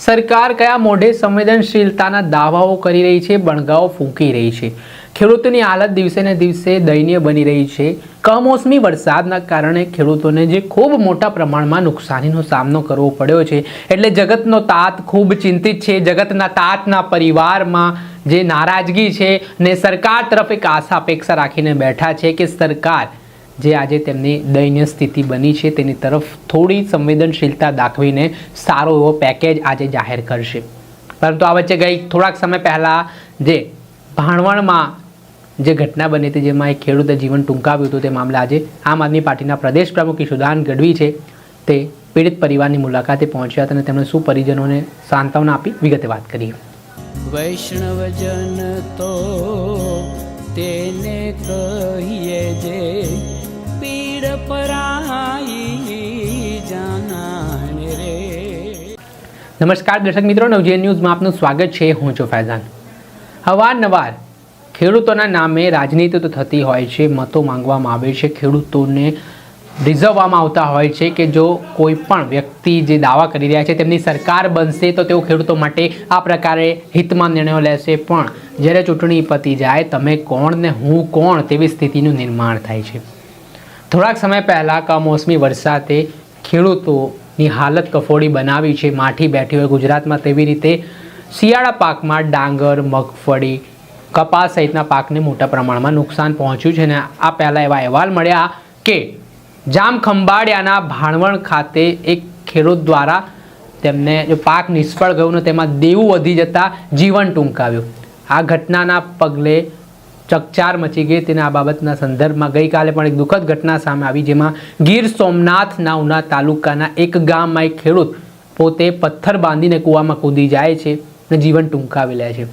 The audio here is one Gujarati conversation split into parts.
સરકાર કયા મોઢે સંવેદનશીલતાના દાવાઓ કરી રહી છે, બણગાઓ ફૂંકી રહી છે? ખેડૂતોની હાલત દિવસે ને દિવસે દયનીય બની રહી છે. કમોસમી વરસાદના કારણે ખેડૂતોને જે ખૂબ મોટા પ્રમાણમાં નુકસાનીનો સામનો કરવો પડ્યો છે. એટલે જગતનો તાત ખૂબ ચિંતિત છે. જગતના તાતના પરિવારમાં જે નારાજગી છે ને સરકાર તરફ એક આશા અપેક્ષા રાખીને બેઠા છે કે સરકાર જે આજે તેમની દયનીય સ્થિતિ બની છે, તેની તરફ થોડી સંવેદનશીલતા દાખવીને સારો એવો પેકેજ આજે જાહેર કરશે. પરંતુ આ વચ્ચે ગઈ થોડાક સમય પહેલાં જે ભાણવણમાં જે ઘટના બની હતી, જેમાં એક ખેડૂતે જીવન ટૂંકાવ્યું હતું, તે મામલે આજે આમ આદમી પાર્ટીના પ્રદેશ પ્રમુખ ઈશુદાન ગઢવી છે, તે પીડિત પરિવારની મુલાકાતે પહોંચ્યા હતા અને તેમણે શું પરિજનોને સાંત્વના આપી વિગતે વાત કરી. વૈષ્ણવજન તો તેને કહીએ જે નમસ્કાર દર્શક મિત્રો, નવજીવન ન્યૂઝમાં આપનું સ્વાગત છે. હું છું ફૈઝાન. અવારનવાર ખેડૂતોના નામે રાજનીતિ તો થતી હોય છે, મતો માંગવામાં આવે છે, ખેડૂતોને રીઝવવામાં આવતા હોય છે કે જો કોઈ પણ વ્યક્તિ જે દાવા કરી રહ્યા છે, તેમની સરકાર બનશે તો તેઓ ખેડૂતો માટે આ પ્રકારે હિતમાં નિર્ણયો લેશે. પણ જ્યારે ચૂંટણી પતી જાય, તમે કોણ ને હું કોણ તેવી સ્થિતિનું નિર્માણ થાય છે. થોડાક સમય પહેલાં કમોસમી વરસાદે ખેડૂતોની હાલત કફોડી બનાવી છે. માઠી બેઠી હોય ગુજરાતમાં તેવી રીતે શિયાળા પાકમાં ડાંગર, મગફળી, કપાસ સહિતના પાકને મોટા પ્રમાણમાં નુકસાન પહોંચ્યું છે અને આ પહેલાં એવા અહેવાલ મળ્યા કે જામ ખંભાળિયાના ભાણવણ ખાતે એક ખેડૂત દ્વારા તેમને જો પાક નિષ્ફળ ગયું ને તેમાં દેવું વધી જતાં જીવન ટૂંકાવ્યું. આ ઘટનાના પગલે ચકચાર મચી ગઈ. તેના આ બાબતના સંદર્ભમાં ગઈકાલે પણ એક દુઃખદ ઘટના સામે આવી, જેમાં ગીર સોમનાથના ઉના તાલુકાના એક ગામમાં એક ખેડૂત પોતે પથ્થર બાંધીને કૂવામાં કૂદી જાય છે અને જીવન ટૂંકાવી લે છે.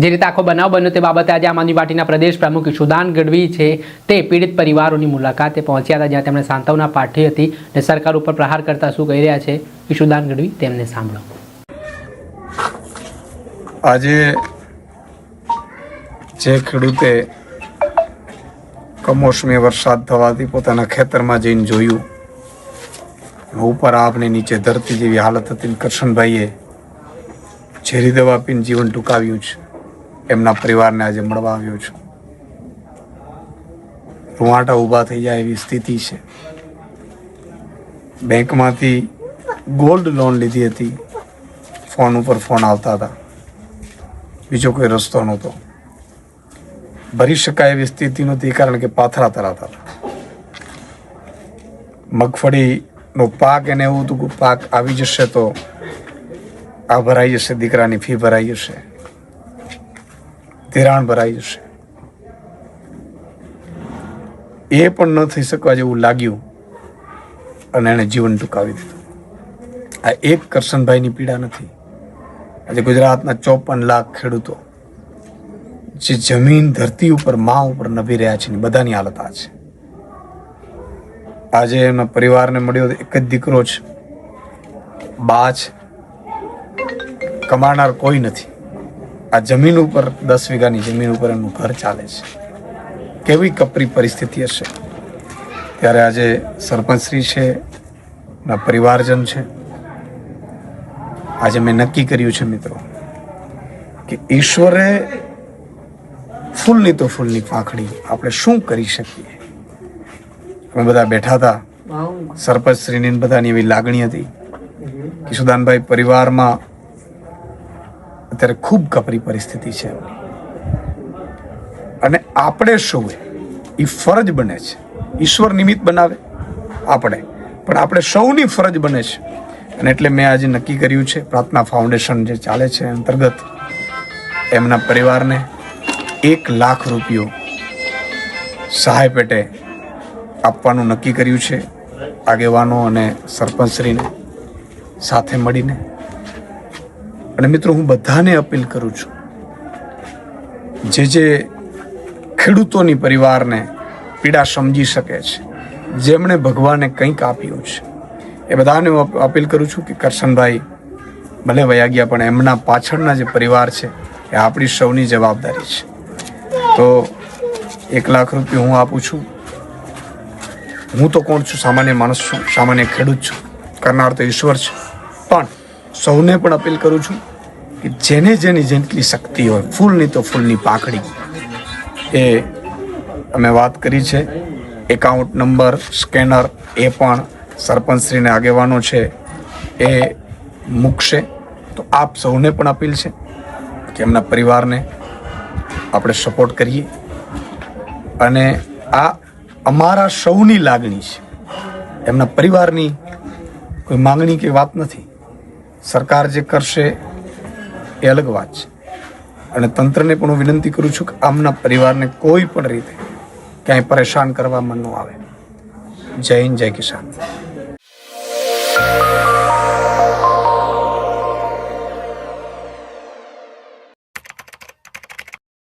જે રીતે આખો બનાવ બન્યો તે બાબતે આજે આમ આદમી પાર્ટીના પ્રદેશ પ્રમુખ ઈશુદાન ગઢવી છે તે પીડિત પરિવારોની મુલાકાતે પહોંચ્યા હતા, જ્યાં તેમણે સાંત્વના પાઠી હતી અને સરકાર ઉપર પ્રહાર કરતા શું કહી રહ્યા છે? ઈશુદાન ગઢવી તેમને સાંભળો. આજે જે ખેડૂતે કમોસમી વરસાદ થવાથી પોતાના ખેતરમાં જઈને જોયું. ઉપર આપને નીચે ધરતી જેવી હાલત હતી કૃષ્ણભાઈએ ઝેરી દવા પીને જીવન ટૂંકાવ્યું છે. એમના પરિવારને આજે મળવા આવ્યો છું. રૂવાટા ઊભા થઈ જાય એવી સ્થિતિ છે. બેંકમાંથી ગોલ્ડ લોન લીધી હતી. ફોન ઉપર ફોન આવતા હતા. બીજો કોઈ રસ્તો નહોતો. ભરી શકાય એવી સ્થિતિ નહોતી કારણ કે પાથરા તરાતા હતા. મગફળીનો પાક એને એવું હતું કે પાક આવી જશે તો આ ભરાઈ જશે, દીકરાની ફી ભરાઈ જશે. ધિરાણ ભરાઈ જશે. એ પણ ન થઈ શકવા જેવું લાગ્યું અને એણે જીવન ટૂંકાવી દીધું. આ એક કરશનભાઈની પીડા નથી. આજે ગુજરાતના ચોપન લાખ ખેડૂતો જે જમીન, ધરતી ઉપર મા ઉપર નભી રહ્યા છે બધાની હાલત આ છે. આજે એમના પરિવારને મળ્યો એક જ દીકરો છે. બા છે. કમાનાર કોઈ નથી. આ જમીન ઉપર, દસ વીઘાની જમીન ઉપર એમનું ઘર ચાલે છે. કેવી કપરી પરિસ્થિતિ હશે? ત્યારે આજે સરપંચશ્રી છે ના પરિવારજન છે. આજે મેં નક્કી કર્યું છે મિત્રો, કે ઈશ્વરે ફૂલની તો ફૂલની પાંખડી. આપણે શું કરી શકીએ? અમે બધા બેઠા હતા. સરપંચશ્રીની બધાની એવી લાગણી હતી સુદાનભાઈ પરિવારમાં અત્યારે ખૂબ કપરી પરિસ્થિતિ છે. અને આપણે શું એ ફરજ બને છે. ઈશ્વર નિમિત્ત બનાવે આપણે. પણ આપણે સૌની ફરજ બને છે. અને એટલે મેં આજે નક્કી કર્યું છે, પ્રાર્થના ફાઉન્ડેશન જે ચાલે છે અંતર્ગત, એમના પરિવારને એક લાખ રૂપિયો સહાય પેટે આપવાનું નક્કી કર્યું છે આગેવાનો અને સરપંચશ્રીને સાથે મળીને. અને મિત્રો, હું બધાને અપીલ કરું છું, જે જે ખેડૂતોની પરિવારને પીડા સમજી શકે છે, જેમણે ભગવાને કંઈક આપ્યું છે, એ બધાને હું અપીલ કરું છું કે કરશનભાઈ, ભલે વયા ગયા પણ એમના પાછળના જે પરિવાર છે, એ આપણી સૌની જવાબદારી છે. તો એક લાખ રૂપિયા હું આપું છું. હું તો કોણ છું? સામાન્ય માણસ છું. સામાન્ય ખેડૂત છું. કરનાર તો ઈશ્વર છે. પણ સૌને પણ અપીલ કરું છું કે જેને જેની જેટલી શક્તિ હોય, ફૂલની તો ફૂલની પાકડી એ અમે વાત કરી છે. એકાઉન્ટ નંબર, સ્કેનર, એ પણ સરપંચશ્રીને આગેવાનો છે. એ મૂકશે. તો આપ સૌને પણ અપીલ છે કે એમના પરિવારને આપણે સપોર્ટ કરીએ. અને આ અમારા સૌની લાગણી છે. એમના પરિવારની કોઈ માંગણી કે વાત નથી. સરકાર જે કરશે એ અલગ વાત છે. અને તંત્રને પણ હું વિનંતી કરું છું કે આમના પરિવારને કોઈ પણ રીતે ક્યાંય પરેશાન કરવામાં ન આવે. જય હિન્દ, જય કિસાન.